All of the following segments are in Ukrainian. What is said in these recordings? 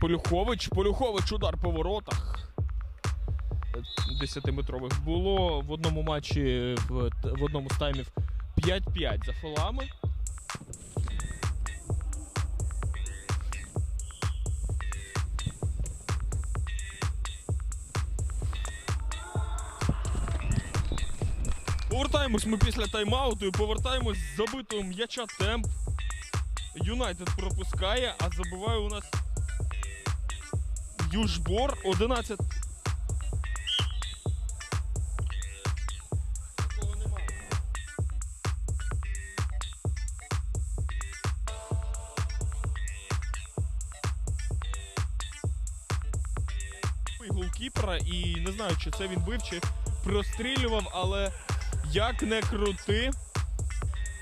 Полюхович, Полюхович, удар по воротах. 10-метрових було в одному матчі в, в одному з таймів 5-5 за фолами. Повертаємось ми після тайм-ауту і повертаємось з забитого м'яча темп. Юнайтед пропускає, а забиває у нас Южбор 11. Такого немає. Голкіпера, і не знаю, чи це він бив, чи прострілював, але як не крути.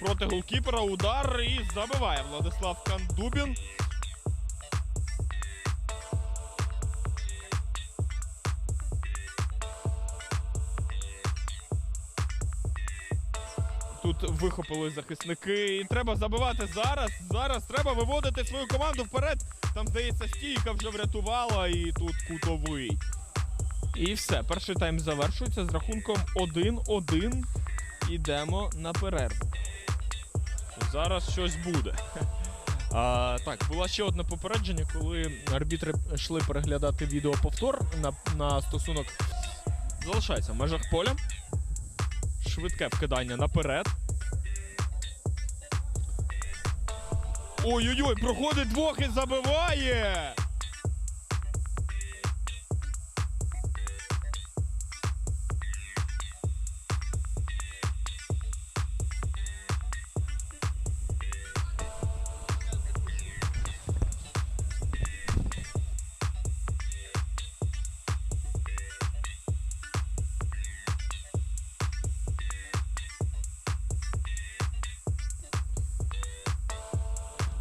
Проти голкіпера удар і забиває Владислав Кандубін. Тут вихопили захисники. І треба забивати зараз. Зараз треба виводити свою команду вперед. Там, здається, стійка вже врятувала, і тут кутовий. І все. Перший тайм завершується з рахунком 1-1. Ідемо на перерву. Зараз щось буде. А, так, було ще одне попередження, коли арбітри йшли переглядати відеоповтор на, на стосунок. Залишається в межах поля. Швидке вкидання наперед. Ой-ой-ой, проходить двох і забиває!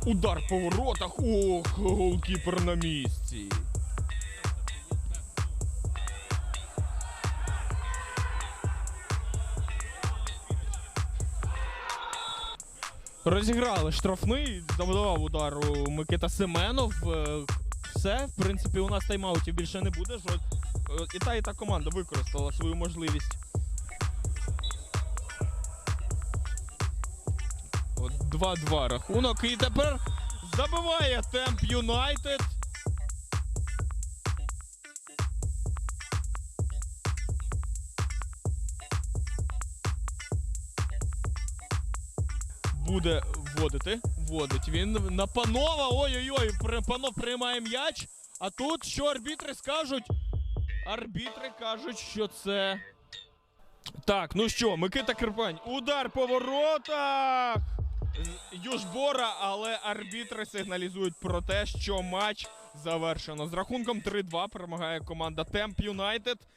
Удар по воротах. Ох, голкіпер на місці. Розіграли штрафний, завдавав удару Микита Семенов. Е, Все, в принципі, у нас тайм-аутів більше не буде. Е, І та, і та команда використала свою можливість. 2-2 рахунок. І тепер забиває темп Юнайтед. Буде вводити. Вводить він на панова. Ой-ой-ой, панов приймає м'яч. А тут що арбітри скажуть? Арбітри кажуть, що це. Так, ну що, Микита Кирпань. Удар по воротах! Южбора, але арбітри сигналізують про те, що матч завершено. З рахунком 3-2 перемагає команда Темп Юнайтед.